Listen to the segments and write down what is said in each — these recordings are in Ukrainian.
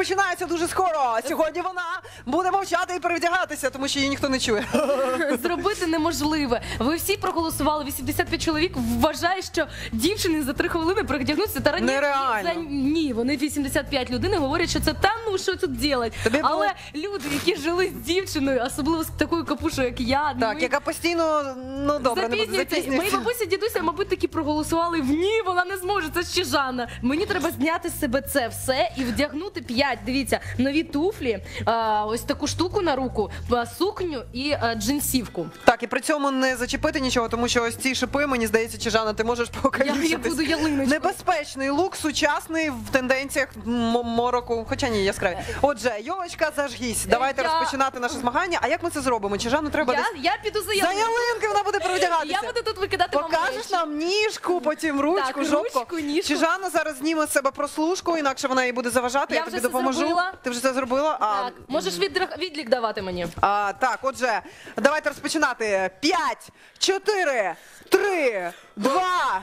Розпочинаємо розпочинається дуже скоро. Сьогодні вона буде мовчати і перевдягатися, тому що її ніхто не чує. Зробити неможливе. Ви всі проголосували. 85 чоловік вважає, що дівчини за три хвилини передягнуться. Та рані- Нереально. за- ні, вони 85 людей говорять, що це та ну що тут делать. Тобі було- Але люди, які жили з дівчиною, особливо з такою капушою, як я, Так, ми яка постійно, ну добре, не буду запізнюється. Мої запізнюється. бабусі, дідуся, мабуть, такі проголосували в ні, вона не зможе. Це ще Жанна. Мені треба зняти з себе це все і вдягнути п'ять. Дивіться, нові туфлі, а, ось таку штуку на руку, а, сукню і а, джинсівку. Так, і при цьому не зачепити нічого, тому що ось ці шипи, мені здається, чи Жанна, ти можеш Я, я покалічитись. буду ялиночкою. Небезпечний лук, сучасний в тенденціях м- мороку, хоча ні, яскраві. Отже, Йолочка, зажгісь. Давайте Я- розпочинати наше змагання. А як ми це зробимо? Чи Жанну треба Я, десь я піду за за ялинки вона буде перевдягатися? Я буду тут викидати вам Покажеш речі. нам ніжку, потім ручку, Так, жопку. ручку, ніжку. Чи Жанна зараз зніме з себе прослушку, інакше вона їй буде заважати. Я Я, вже тобі це допоможу. Зробила. Ти вже це зробила? А, Так, можеш відрах- відлік давати мені. а, так, отже, давайте розпочинати. П'ять, чотири, три, два,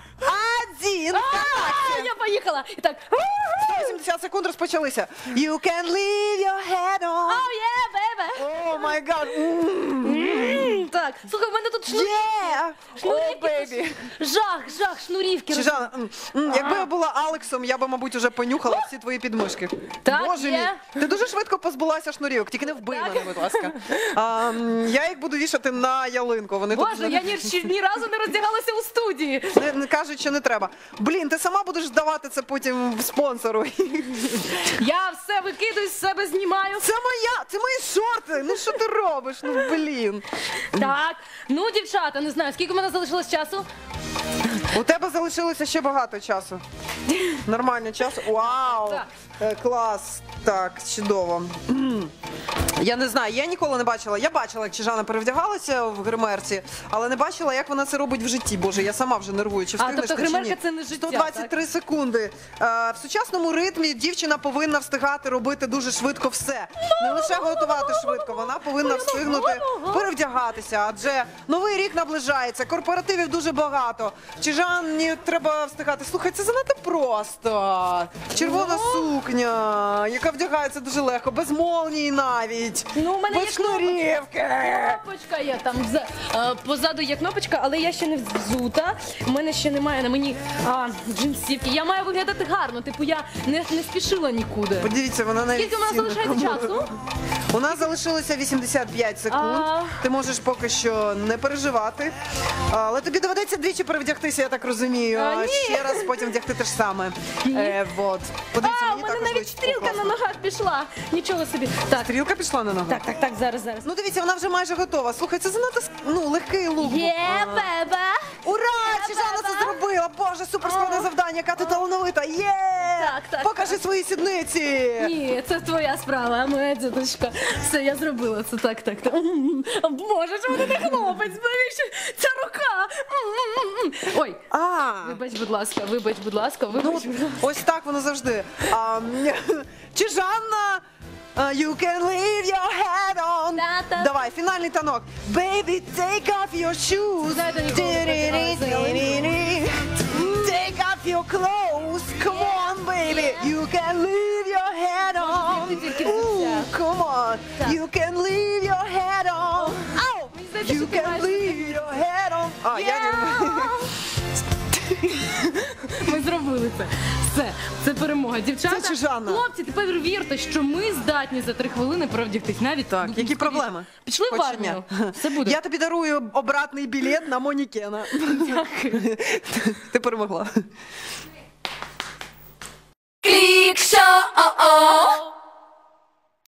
один. А, я поїхала. І так. 180 секунд розпочалися. You can leave your head on. Oh yeah, baby. О май гад. М, Так, слухай, в мене тут шнурівки. Yeah. О, Шнурівки бейбі. Жах, жах, шнурівки. Чи м, м, якби я була Алексом, я би, мабуть, уже понюхала всі твої підмишки. Так, Боже є. мій, ти дуже швидко позбулася шнурівок, тільки не вбий Так. мене, будь ласка. А, м, я їх буду вішати на ялинку. Вони Боже, тут я ні, ще ні разу не роздягалася у студії. не, не кажуть, що не треба. Блін, ти сама будеш давати це потім в спонсору. Я все викидаю з себе, знімаю. Це моя, це мої шорти. Ну що ти робиш? Ну блін. Так, ну, дівчата, не знаю, скільки в мене залишилось часу? У тебе залишилося ще багато часу. Нормально часу. Вау! Е, Клас. Так, чудово. Я не знаю, я ніколи не бачила. Я бачила, як Чижана перевдягалася в гримерці, але не бачила, як вона це робить в житті. Боже, я сама вже нервую. Чи А, встигнеш тобто ти чи гримерка ні? це не життя, 123 секунди. Е, в сучасному ритмі дівчина повинна встигати робити дуже швидко все. Не лише готувати швидко, вона повинна встигнути перевдягатися. Адже новий рік наближається, корпоративів дуже багато. Чижані треба встигати. Слухай, це занадто просто. Червона сукня, яка вдягається дуже легко, без молнії навіть. Ну, у мене без є кнопочка. шнурівки. Кнопочка є там за- е, позаду є кнопочка, але я ще не взута. У мене ще немає на мені а, джинсівки. Я маю виглядати гарно, типу я не, не спішила нікуди. Подивіться, вона навіть Скільки у нас залишається часу? У нас залишилося 85 секунд. А. Ти можеш поки що не переживати. Але тобі доведеться двічі перевдягтися, я так розумію. А, ні. Ще раз потім вдягти те ж саме. Е, вот. Подивіться, А, у мені мене також навіть личить стрілка на ногах пішла. Нічого собі. Так, Стрілка пішла на ногу? так, так, так, зараз, зараз. Ну дивіться, вона вже майже готова. Слухай, це занадто ск- ну, легкий лук. був. Є, беба! Ура! Чижана це зробила! Боже, суперскладне завдання, яка ти талановита! Є! Так, так, Покажи свої сідниці! Ні, це твоя справа, моя діточка. Все, я зробила це так, так, так. Боже, що мене не хлопець, навіщо ця рука? Ой, А, вибач, будь ласка, вибач, будь ласка, Ну, вибач. будь ласка. ось так воно завжди. А, м, чи Жанна? uh, You can leave your head on. Та-та. Давай, фінальний танок. Baby, take off your shoes. Знаєте, ніколи не прокидалася Ди-ди-ди-ди-ди. Take off your clothes. Baby. You can leave your head on. Ooh, come on. You can leave your head on. Ау! You can leave your head on. А, я. Ми зробили це. Все, це перемога. Дівчата, Це Чижана. хлопці, тепер вірте, що ми здатні за три хвилини перевдягтись. Навіть Так, які скоріше. проблеми? Пішли в армію. Все буде. Я тобі дарую обратний білет на Монікена. Дякую. Ти перемогла. show. Oh, oh.